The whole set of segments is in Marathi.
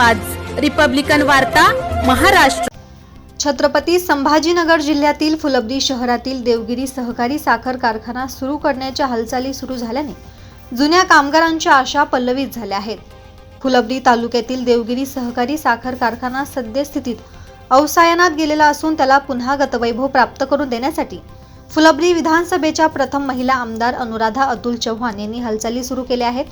आवाज. रिपब्लिकन वार्ता महाराष्ट्र. छत्रपती संभाजीनगर जिल्ह्यातील फुलंब्री शहरातील देवगिरी सहकारी साखर कारखाना सुरू करण्याच्या हालचाली सुरू झाल्याने जुन्या कामगारांच्या आशा पल्लवित झाल्या आहेत. फुलंब्री तालुक्यातील देवगिरी सहकारी साखर कारखाना सद्यस्थितीत अवसायनात गेलेला असून त्याला पुन्हा गतवैभव प्राप्त करून देण्यासाठी फुलंब्री विधानसभेच्या प्रथम महिला आमदार अनुराधा अतुल चव्हाण यांनी हालचाली सुरू केल्या आहेत.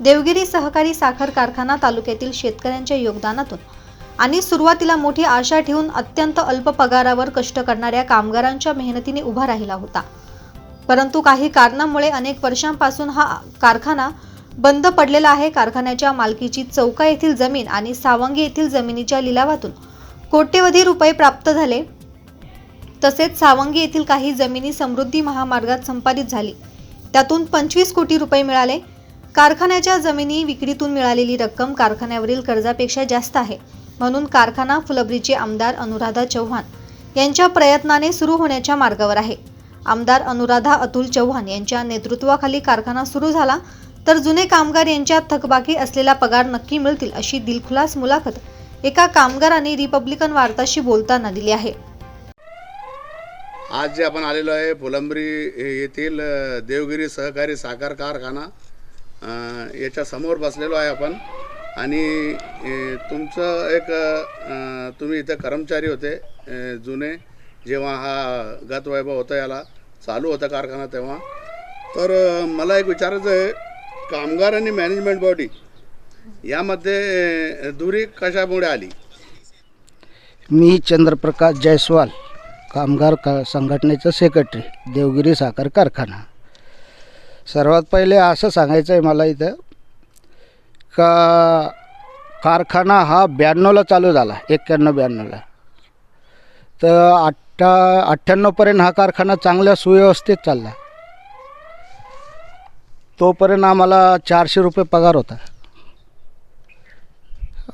देवगिरी सहकारी साखर कारखाना तालुक्यातील शेतकऱ्यांच्या योगदानातून आणि सुरुवातीला मोठी आशा ठेवून अत्यंत अल्प पगारावर कष्ट करणाऱ्या कामगारांच्या मेहनतीने उभा राहिला होता. परंतु काही कारणामुळे अनेक वर्षांपासून हा कारखाना बंद पडलेला आहे. कारखान्याच्या मालकीची चौका येथील जमीन आणि सावंगी येथील जमिनीच्या लिलावातून कोट्यवधी रुपये प्राप्त झाले. तसेच सावंगी येथील काही जमिनी समृद्धी महामार्गात संपादित झाली. त्यातून पंचवीस कोटी रुपये मिळाले. कारखान्याच्या जमिनी विक्रीतून मिळालेली रक्कम कारखान्यावरील कर्जापेक्षा जास्त आहे म्हणून कारखाना फुलब्रीचे आमदार अनुराधा चव्हाण यांच्या प्रयत्नाने सुरू होण्याच्या मार्गावर आहे. आमदार अनुराधा अतुल चव्हाण यांच्या नेतृत्वाखाली कारखाना सुरू झाला तर जुने कामगार यांच्या थकबाकी असलेला पगार नक्की मिळतील अशी दिलखुलास मुलाखत एका कामगाराने रिपब्लिकन वार्ताशी बोलताना दिली आहे. आज जे आपण आलेलो आहे फुलंबरी येथील देवगिरी सहकारी साखर कारखाना याच्या समोर बसलेलो आहे आपण. आणि तुमचं एक तुम्ही इथं कर्मचारी होते जुने जेव्हा हा गत वैभव होता याला चालू होता कारखाना तेव्हा. तर मला एक विचारायचं आहे कामगार आणि मॅनेजमेंट बॉडी यामध्ये दुरी कशामुळे आली? मी चंद्रप्रकाश जयस्वाल कामगार का संघटनेचं सेक्रेटरी देवगिरी साखर कारखाना. सर्वात पहिले असं सांगायचं आहे मला इथं का कारखाना हा ब्याण्णवला चालू झाला एक्क्याण्णव ब्याण्णवला. तर अठ्ठा अठ्ठ्याण्णवपर्यंत हा कारखाना चांगल्या सुव्यवस्थित चालला. तोपर्यंत आम्हाला चारशे रुपये पगार होता.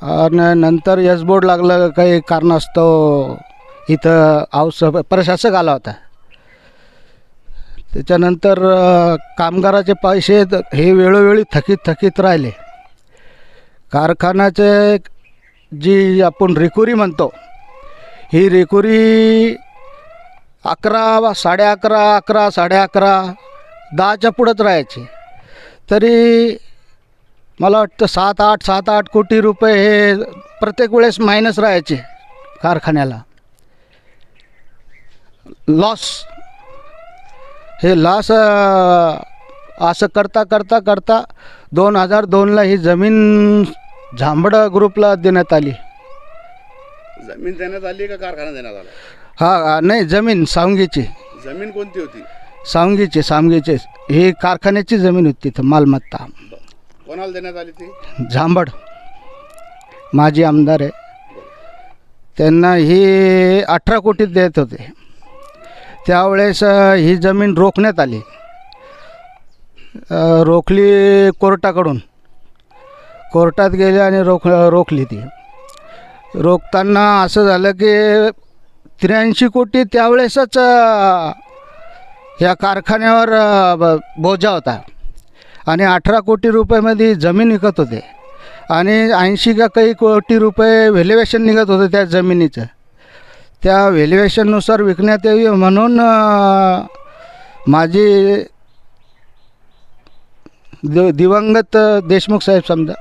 आणि नंतर यस बोर्ड लागलं काही कारणास्तव इथं औस प्रशासक आला होता. त्याच्यानंतर कामगाराचे पैसे हे वेळोवेळी थकीत थकीत राहिले. कारखान्याचे जी आपण रिकुरी म्हणतो ही रिकुरी अकरा साडे अकरा अकरा साडे अकरा दहाच्या पुढंच राहायची. तरी मला वाटतं सात आठ सात आठ कोटी रुपये हे प्रत्येक वेळेस मायनस राहायचे कारखान्याला. लॉस हे लॉस असं करता करता करता दोन हजार दोनला ही जमीन झांबडं ग्रुपला देण्यात आली. जमीन देण्यात आली का कारखाना देण्यात आला? हा नाही जमीन सावंगीची. जमीन कोणती होती? सावंगीची सावंगीची. ही कारखान्याची जमीन होती तिथं मालमत्ता. कोणाला देण्यात आली ती? झांबड. माजी आमदार आहे. त्यांना ही अठरा कोटी देत होते. त्यावेळेस ही जमीन रोखण्यात आली. रोखली कोर्टाकडून. कोर्टात गेले आणि रोख रोखली ती. रोखताना असं झालं की त्र्याऐंशी कोटी त्यावेळेसच ह्या कारखान्यावर ब- बोजा होता. आणि अठरा कोटी रुपयामध्ये जमीन विकत होते. आणि ऐंशी का काही कोटी रुपये व्हॅल्युएशन निघत होतं त्या जमिनीचं. त्या व्हॅल्युएशननुसार विकण्यात यावी म्हणून माझी दि दिवंगत देशमुख साहेब समजा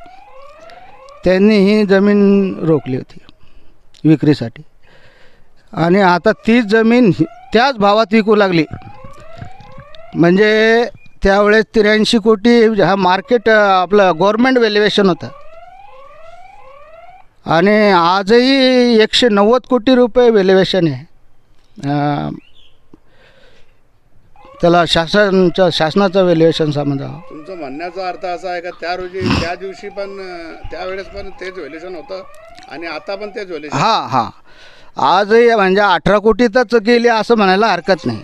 त्यांनी ही जमीन रोखली होती विक्रीसाठी. आणि आता तीच जमीन त्याच भावात विकू लागली. म्हणजे त्यावेळेस त्र्याऐंशी कोटी हा मार्केट आपलं गव्हर्मेंट व्हॅल्युएशन होतं. आणि आजही एकशे नव्वद कोटी रुपये व्हॅल्युएशन आहे. त्याला शासनचं शासनाचं व्हॅल्युएशन समजावं तुमचं म्हणण्याचा अर्थ असा आहे का त्या रोजी त्या दिवशी पण त्यावेळेस पण तेच व्हॅल्युएशन होतं आणि आता पण तेच व्हॅल्युएशन हां हां. आजही म्हणजे अठरा कोटीतच गेली असं म्हणायला हरकत नाही.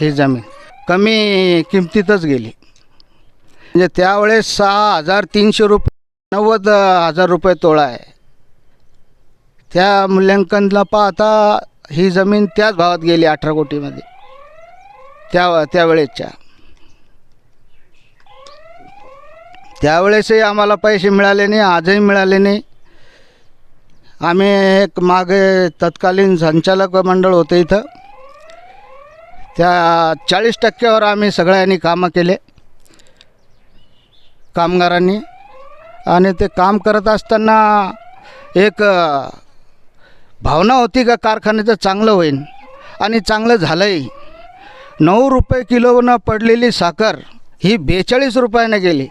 ही जमीन कमी किमतीतच गेली. म्हणजे त्यावेळेस सहा हजार तीनशे रुपये नव्वद हजार रुपये तोळा आहे. त्या मूल्यांकनला पाहता ही जमीन त्याच भावात गेली अठरा कोटीमध्ये. त्या त्यावेळेसच्या त्यावेळेसही आम्हाला पैसे मिळाले नाही आजही मिळाले नाही. आम्ही एक मागे तत्कालीन संचालक मंडळ होतं इथं. त्या चाळीस टक्क्यावर आम्ही सगळ्यांनी कामं केले. कामगारांनी. आणि ते काम करत असताना एक भावना होती का कारखान्याचं चांगलं होईल आणि चांगलं झालंही. नऊ रुपये किलोनं पडलेली साखर ही बेचाळीस रुपयाने गेली.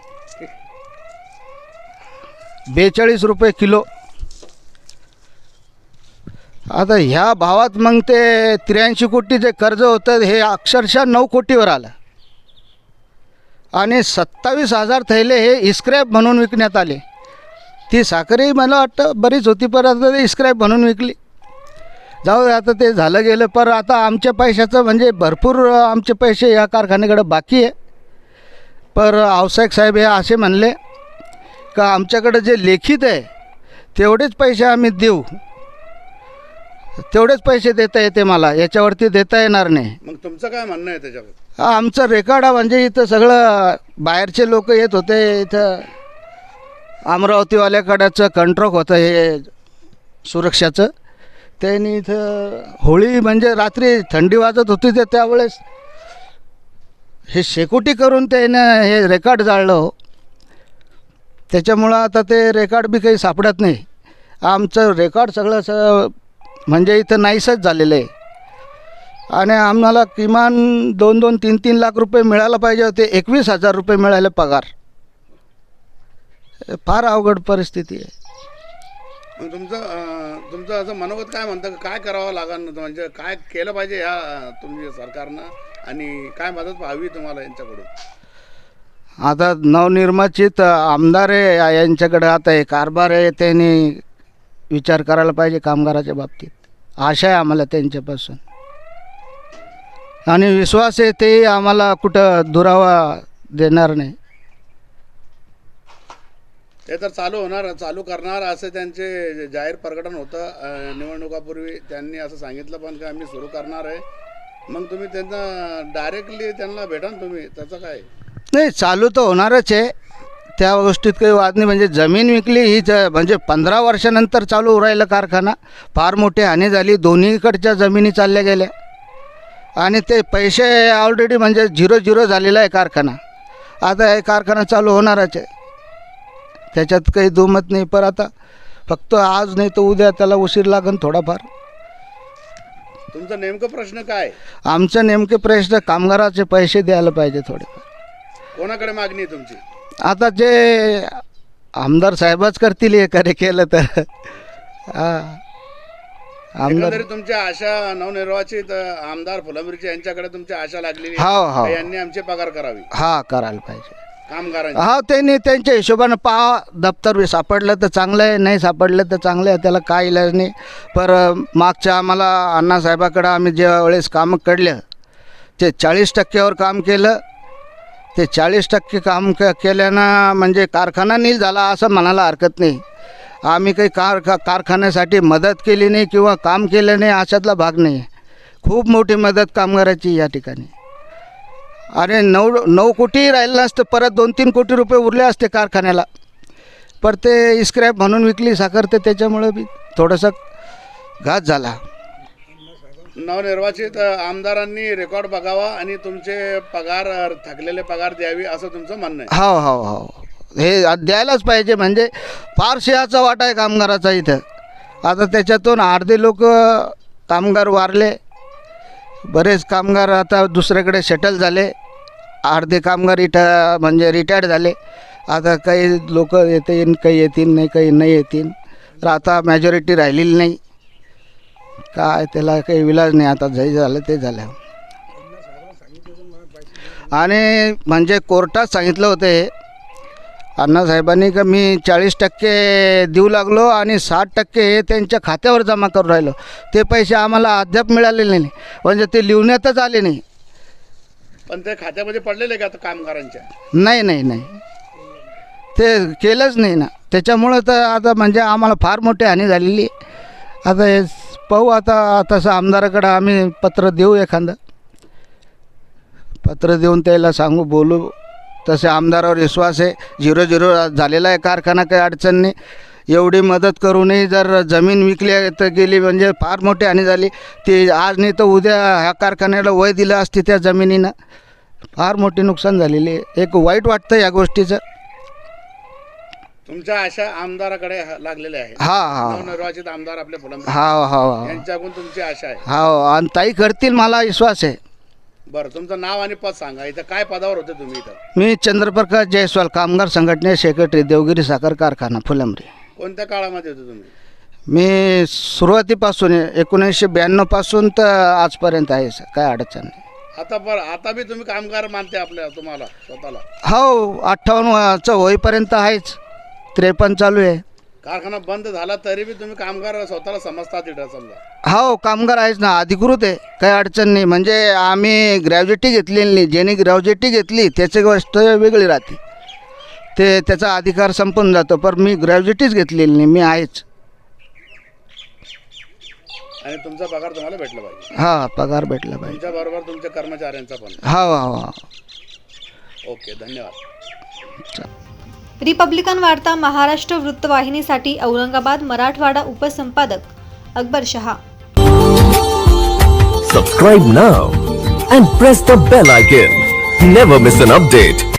बेचाळीस रुपये किलो. आता ह्या भावात मग ते त्र्याऐंशी कोटी जे कर्ज होतं हे अक्षरशः नऊ कोटीवर आलं. आणि सत्तावीस हजार थैले हे इस्क्रॅप म्हणून विकण्यात आले. ती साखरही मला वाटतं बरीच होती पण आता ते स्क्रॅप म्हणून विकली. जाऊ आता ते झालं गेलं पण आता आमच्या पैशाचं म्हणजे भरपूर आमचे पैसे या कारखान्याकडे बाकी आहे. पर आवसाहेब साहेब हे असे म्हणले का आमच्याकडे जे लेखित आहे तेवढेच पैसे आम्ही देऊ. तेवढेच पैसे देता येते मला याच्यावरती देता येणार नाही. मग तुमचं काय म्हणणं आहे त्याच्यावर? हा, आमचं रेकॉर्ड हा म्हणजे इथं सगळं बाहेरचे लोक येत होते इथं अमरावतीवाल्याकडेचं कंट्रोक होतं हे सुरक्षाचं. त्यांनी इथं होळी म्हणजे रात्री थंडी वाजत होती ते त्यावेळेस हे शेकोटी करून त्यानं हे रेकॉर्ड जाळलं हो. त्याच्यामुळं आता ते रेकॉर्ड बी काही सापडत नाही. आमचं रेकॉर्ड सगळं स म्हणजे इथं नाहीसंच झालेलं आहे. आणि आम्हाला किमान दोन दोन तीन तीन लाख रुपये मिळायला पाहिजे होते एकवीस हजार रुपये मिळाले पगार. फार अवघड परिस्थिती आहे. मग तुमचं अं, तुमचं असं मनोगत काय म्हणतं? का काय करावं लागेल म्हणजे काय केलं पाहिजे ह्या तुमच्या सरकारनं? आणि काय मदत हवी तुम्हाला यांच्याकडून? आता नवनिर्वाचित आमदार आहे यांच्याकडे आता हे कारभार आहे त्यांनी विचार करायला पाहिजे कामगाराच्या बाबतीत. आशा आहे आम्हाला त्यांच्यापासून. आणि विश्वास आहे तेही आम्हाला कुठं दुरावा देणार नाही. ते तर चालू होणार चालू करणार असं त्यांचे जाहीर प्रकटन होतं. निवडणुकापूर्वी त्यांनी असं सांगितलं पण की आम्ही सुरू करणार आहे. मग तुम्ही त्यांना डायरेक्टली त्यांना भेटा तुम्ही त्याचं काय? नाही चालू तर होणारच आहे. त्या गोष्टीत काही वाद नाही. म्हणजे जमीन विकली ही ज म्हणजे पंधरा वर्षानंतर चालू राहिलं कारखाना. फार मोठी हानी झाली. दोन्हीकडच्या जमिनी चालल्या गेल्या. आणि ते पैसे ऑलरेडी म्हणजे झिरो झिरो झालेला आहे कारखाना. आता हे कारखाना चालू होणारच आहे. त्याच्यात काही दुमत नाही. पण आता फक्त आज नाही तर उद्या त्याला उशीर लागन थोडाफार. तुमचा नेमकं प्रश्न काय? आमचं नेमके प्रश्न कामगाराचे पैसे द्यायला पाहिजे थोडेफार कोणाकडे मागणी आहे तुमची? आता जे आमदार साहेबच करतील हे करे केलं तर. हा. आमदार एकंदरीत तुमच्या आशा नवनिर्वाचित अं, आमदार फुलंब्रीचे यांच्याकडे तुमची आशा लागलेली आहे. हो हो. यांनी आमचे पगार करावी. हा करायला पाहिजे. हा त्यांनी त्यांच्या हिशोबानं पहा दप्तर बी सापडलं तर चांगलं आहे नाही सापडलं तर चांगलं आहे त्याला काय इलाज नाही. पर मागच्या आम्हाला अण्णासाहेबाकडं आम्ही ज्या वेळेस कामं कडलं ते चाळीस टक्क्यावर काम केलं. ते चाळीस टक्के काम क केल्यानं म्हणजे कारखाना नील झाला असं म्हणायला हरकत नाही. आम्ही काही कार कारखान्यासाठी मदत केली नाही किंवा काम केलं नाही अशातला भाग नाही. खूप मोठी मदत कामगाराची या ठिकाणी. अरे नऊ नऊ कोटी राहिलं नसतं परत दोन तीन कोटी रुपये उरले असते कारखान्याला. पर ते स्क्रॅप म्हणून विकली साखर तर त्याच्यामुळं बी थोडंसं घात झाला. नवनिर्वाचित आमदारांनी रेकॉर्ड बघावा आणि तुमचे पगार थकलेले पगार द्यावी असं तुमचं म्हणणं आहे. हो हो हो. हे द्यायलाच पाहिजे म्हणजे फार सिंहाचा वाटा आहे कामगाराचा इथं. आता त्याच्यातून अर्धे लोक कामगार वारले. बरेच कामगार आता दुसऱ्याकडे सेटल झाले. अर्धे कामगार रिटा म्हणजे रिटायर्ड झाले. आता काही लोक येतील काही येतील नाही काही नाही येतील. तर आता मॅजॉरिटी राहिलेली नाही. काय त्याला काही विलाज नाही आता जे झालं ते झालं. आणि म्हणजे कोर्टात सांगितलं होतं हे. अण्णासाहेबांनी का मी चाळीस टक्के देऊ लागलो आणि साठ टक्के हे त्यांच्या खात्यावर जमा करून राहिलो. ते पैसे आम्हाला अद्याप मिळालेले नाही. म्हणजे ते लिहण्यातच आले नाही. पण ते खात्यामध्ये पडलेले का आता कामगारांच्या? नाही नाही नाही. ते केलंच नाही ना. त्याच्यामुळं तर आता म्हणजे आम्हाला फार मोठी हानी झालेली. आहे. आता हे पाहू आता तसं आमदाराकडं आम्ही पत्र देऊ एखादं. पत्र देऊन त्याला सांगू बोलू. तसे आमदारावर विश्वास आहे. झिरो झिरो झालेला आहे कारखाना काही अडचण नाही. एवढी मदत करूनही जर जमीन विकली तर गेली म्हणजे फार मोठी हानी झाली. ती आज नाही तर उद्या ह्या कारखान्याला वय दिलं असती त्या जमिनीनं. फार मोठी नुकसान झालेली आहे. एक वाईट वाटतं या गोष्टीचं. तुमच्या आशा आमदाराकडे ह- लागलेल्या आहेत. हा हा नवनिर्वाचित आमदार आपले फुलंब्री. हा हा हा यांच्याकडून तुमची आशा आहे. हा आणि ताई करतील मला विश्वास आहे. बरं तुमचं नाव आणि पद सांगा. इथं काय पदावर होते तुम्ही इथं? मी चंद्रप्रकाश जयस्वाल कामगार संघटने सेक्रेटरी देवगिरी साखर कारखाना फुलंब्री. कोणत्या काळामध्ये होते तुम्ही? मी सुरुवातीपासून एकोणीसशे ब्याण्णवपासून तर आजपर्यंत आहे सर. काय अडचण नाही. आता पर आता बी तुम्ही कामगार मानते आपल्या तुम्हाला स्वतःला. हो अठ्ठावन्नचं होईपर्यंत आहेच. त्रेपन्न चालू आहे. कारखाना बंद झाला तरी बी तुम्ही कामगार स्वतःला समजता तिथं समजा. हो कामगार आहेच ना अधिकृत आहे. काही अडचण नाही. म्हणजे आम्ही ग्रॅज्युएटी घेतलेली नाही. ज्याने ग्रॅज्युएटी घेतली त्याची गोष्ट वेगळी राहते. ते त्याचा अधिकार संपून जातो पण मी ग्रॅज्युएटीच घेतलेली नाही मी आहेच. आणि तुमचा पगार तुम्हाला भेटला पाहिजे. हा पगार भेटला पाहिजे. तुमच्या बरोबर तुमच्या कर्मचाऱ्यांचा पण. हो हो हो. ओके धन्यवाद. रिपब्लिकन वार्ता महाराष्ट्र वृत्तवाहिनीसाठी औरंगाबाद मराठवाडा उपसंपादक Akbar Shah. Subscribe now and press the bell icon. Never miss an update.